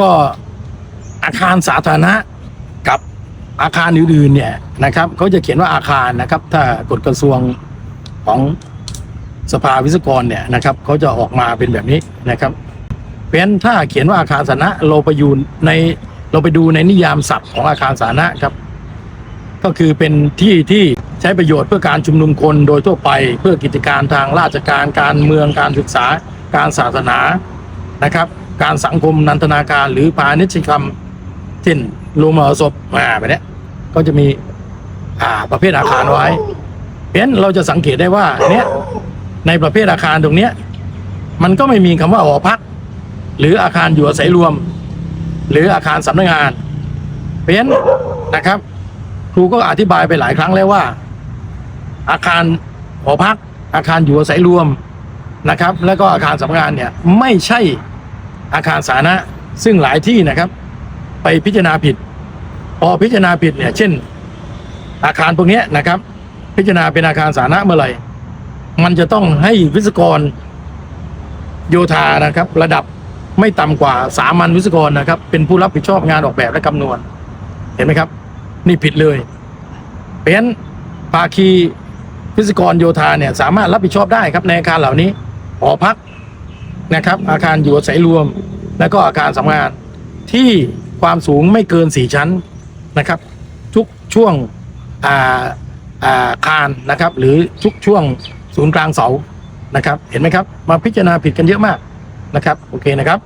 ก็อาคารสาธารณะกับอาคารอื่นๆเนี่ยนะครับเขาจะเขียนว่าอาคารนะครับ ถ้ากฎกระทรวงของสภาวิศวกรเนี่ยนะครับเขาจะออกมาเป็นแบบนี้นะครับเพราะฉะนั้นถ้าเขียนว่าอาคารสาธารณะเราไปอยู่ในเราไปดูในนิยามศัพท์ของอาคารสาธารณะครับ ก็คือเป็นที่ที่ใช้ประโยชน์เพื่อการชุมนุมคนโดยทั่วไปเพื่อกิจการทางราชการการเมืองการศึกษาการศาสนานะครับ การสังคมนันทนาการหรือพาณิชยกรรมเช่นโรงมหรสพมาแบบเนี้ยก็จะมีอ่าประเภทอาคารไว้ เพราะฉะนั้นเราจะสังเกตได้ว่าเนี้ยในประเภทอาคารตรงเนี้ยมันก็ไม่มีคำว่าหอพัก หรืออาคารอยู่อาศัยรวม หรืออาคารสำนักงาน เพราะฉะนั้นนะครับ ครูก็อธิบายไปหลายครั้งแล้วว่า อาคารหอพัก อาคารอยู่อาศัยรวมนะครับ แล้วก็อาคารสำนักงานเนี่ยไม่ใช่ อาคารสาธารณะซึ่งหลายที่นะครับ ไปพิจารณาผิด พอพิจารณาผิดเนี่ยเช่น อาคารพวกนี้นะครับ พิจารณาเป็นอาคารสาธารณะเมื่อไหร่ มันจะต้องให้วิศกรโยธานะครับ ระดับไม่ต่ำกว่าสามัญวิศกรนะครับ เป็นผู้รับผิดชอบงานออกแบบและคำนวณ เห็นไหมครับ นี่ผิดเลย เพราะฉะนั้นภาคีวิศกรโยธาเนี่ยสามารถรับผิดชอบได้ครับในอาคารเหล่านี้หอพัก นะครับ อาคารอยู่อาศัยรวม และก็อาคารสำนักงาน ที่ความสูงไม่เกินสี่ชั้นนะครับ ทุกช่วงอาอาคารนะครับ หรือทุกช่วงศูนย์กลางเสานะครับ เห็นไหมครับ มาพิจารณาผิดกันเยอะมากนะครับ โอเคนะครับ